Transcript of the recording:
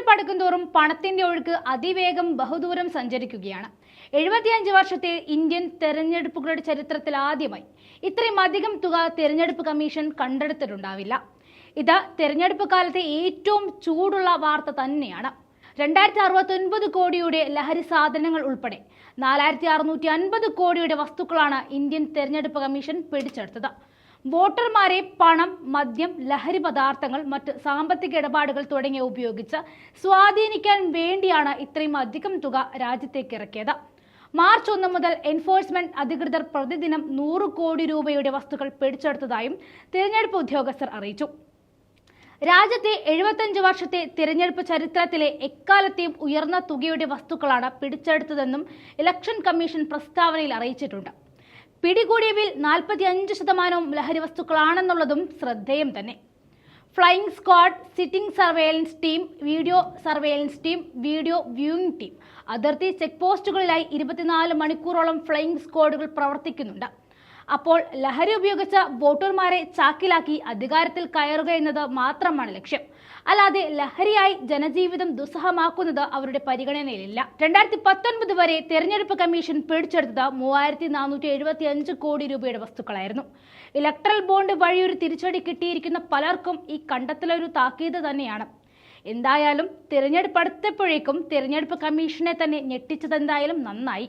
തെരഞ്ഞെടുപ്പ് അടുക്കുംതോറും പണത്തിന്റെ ഒഴുക്ക് അതിവേഗം ബഹുദൂരം സഞ്ചരിക്കുകയാണ്. എഴുപത്തിയഞ്ച് വർഷത്തെ ഇന്ത്യൻ തെരഞ്ഞെടുപ്പുകളുടെ ചരിത്രത്തിൽ ആദ്യമായി ഇത്രയും അധികം തുക തെരഞ്ഞെടുപ്പ് കമ്മീഷൻ കണ്ടെടുത്തിട്ടുണ്ടാവില്ല. ഇത് തെരഞ്ഞെടുപ്പ് കാലത്തെ ഏറ്റവും ചൂടുള്ള വാർത്ത തന്നെയാണ്. രണ്ടായിരത്തി അറുപത്തി ഒൻപത് കോടിയുടെ ലഹരി സാധനങ്ങൾ ഉൾപ്പെടെ നാലായിരത്തി അറുന്നൂറ്റി അൻപത് കോടിയുടെ വസ്തുക്കളാണ് ഇന്ത്യൻ തെരഞ്ഞെടുപ്പ് കമ്മീഷൻ പിടിച്ചെടുത്തത്. വോട്ടർമാരെ പണം മദ്യം ലഹരി പദാർത്ഥങ്ങൾ മറ്റ് സാമ്പത്തിക ഇടപാടുകൾ തുടങ്ങിയ ഉപയോഗിച്ച് സ്വാധീനിക്കാൻ വേണ്ടിയാണ് ഇത്രയും അധികം തുക രാജ്യത്തേക്ക് ഇറക്കിയത്. മാർച്ച് ഒന്ന് മുതൽ എൻഫോഴ്സ്മെന്റ് അധികൃതർ പ്രതിദിനം നൂറ് കോടി രൂപയുടെ വസ്തുക്കൾ പിടിച്ചെടുത്തതായും തിരഞ്ഞെടുപ്പ് ഉദ്യോഗസ്ഥർ അറിയിച്ചു. രാജ്യത്തെ എഴുപത്തഞ്ച് വർഷത്തെ തിരഞ്ഞെടുപ്പ് ചരിത്രത്തിലെ എക്കാലത്തെയും ഉയർന്ന തുകയുടെ വസ്തുക്കളാണ് പിടിച്ചെടുത്തതെന്നും ഇലക്ഷൻ കമ്മീഷൻ പ്രസ്താവനയിൽ അറിയിച്ചിട്ടുണ്ട്. പിടികൂടിയവയിൽ നാൽപ്പത്തി അഞ്ച് ശതമാനവും ലഹരി വസ്തുക്കളാണെന്നുള്ളതും ശ്രദ്ധേയം തന്നെ. Flying squad sitting surveillance team video surveillance team video viewing team. അതിർത്തി ചെക്ക് പോസ്റ്റുകളിലായി ഇരുപത്തിനാല് മണിക്കൂറോളം ഫ്ലൈയിങ് സ്ക്വാഡുകൾ പ്രവർത്തിക്കുന്നുണ്ട്. അപ്പോൾ ലഹരി ഉപയോഗിച്ച വോട്ടർമാരെ ചാക്കിലാക്കി അധികാരത്തിൽ കയറുക എന്നത് മാത്രമാണ് ലക്ഷ്യം. അല്ലാതെ ലഹരിയായി ജനജീവിതം ദുസ്സഹമാക്കുന്നത് അവരുടെ പരിഗണനയിലില്ല. രണ്ടായിരത്തി പത്തൊൻപത് വരെ തെരഞ്ഞെടുപ്പ് കമ്മീഷൻ പിടിച്ചെടുത്തത് മൂവായിരത്തി നാനൂറ്റി എഴുപത്തി അഞ്ച് കോടി രൂപയുടെ വസ്തുക്കളായിരുന്നു. ഇലക്ട്രൽ ബോണ്ട് വഴിയൊരു തിരിച്ചടി കിട്ടിയിരിക്കുന്ന പലർക്കും ഈ കണ്ടെത്തലൊരു താക്കീത് തന്നെയാണ്. എന്തായാലും തിരഞ്ഞെടുപ്പ് അടുത്തപ്പോഴേക്കും തിരഞ്ഞെടുപ്പ് കമ്മീഷനെ തന്നെ ഞെട്ടിച്ചതെന്തായാലും നന്നായി.